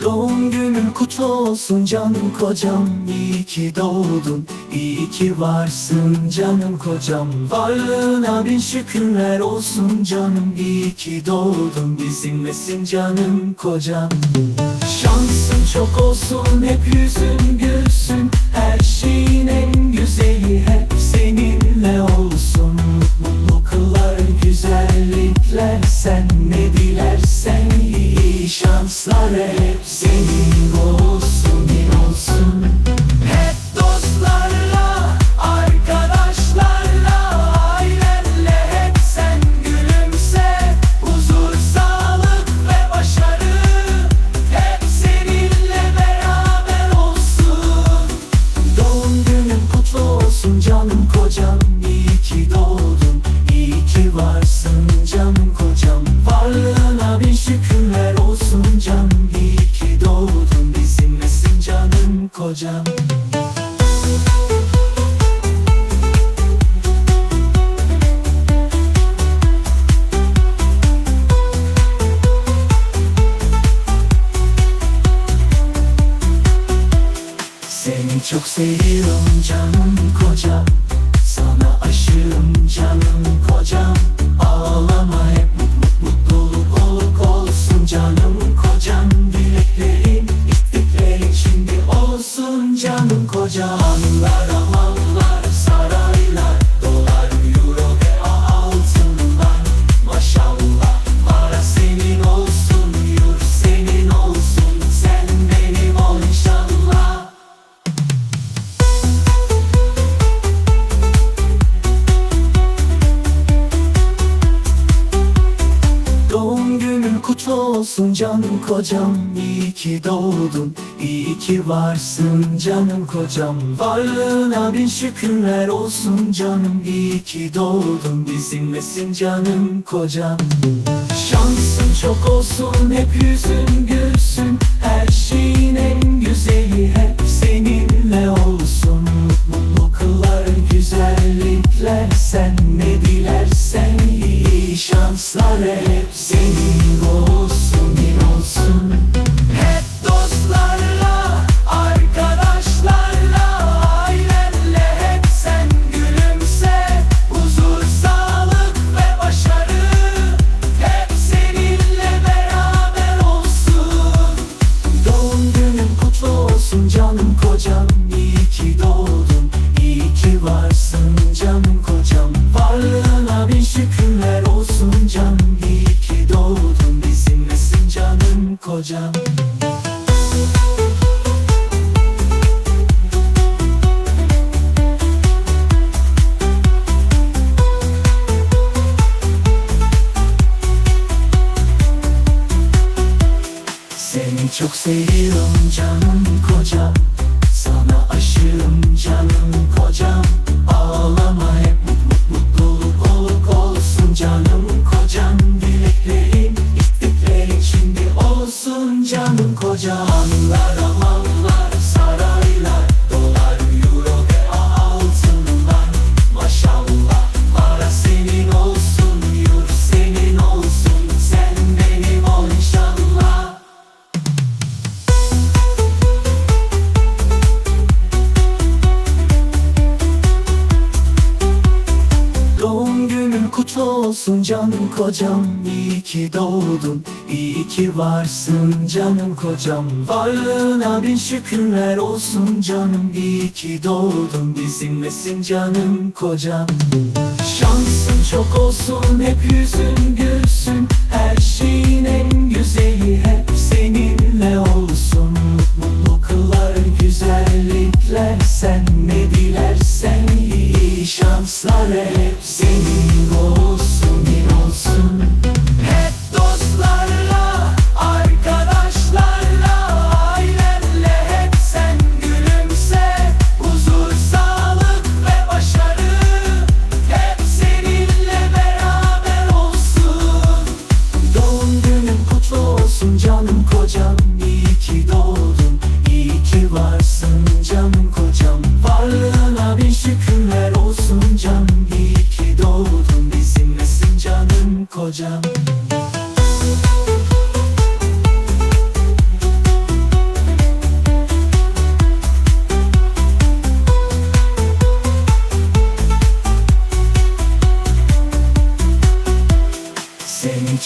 Doğum günün kutlu olsun canım kocam. İyi ki doğdun, iyi ki varsın canım kocam. Varlığına bin şükürler olsun canım. İyi ki doğdun bizimlesin canım kocam. Şansın çok olsun hep yüzün gülsün. Her şeyin en güzeli hep çok seviyorum canım kocam. Sana aşığım canım kocam kutlu olsun canım kocam. İyi ki doğdun, iyi ki varsın canım kocam. Varlığına bin şükürler olsun canım. İyi ki doğdun bizimlesin canım kocam. Şansın çok olsun hep yüzün gülsün Çok seviyorum canım kocam Sana aşığım canım kocam olsun canım kocam. İyi ki doğdun, iyi ki varsın canım kocam. Varlığına bin şükürler olsun canım. İyi ki doğdun bizimlesin canım kocam. Şansın çok olsun hep yüzün gülsün. Her şeyin en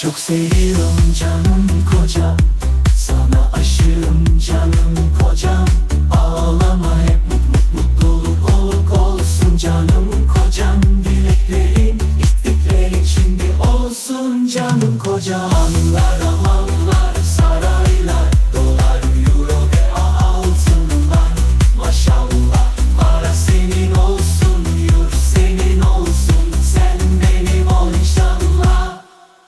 çok seviyorum canım kocam Sana aşığım canım kocam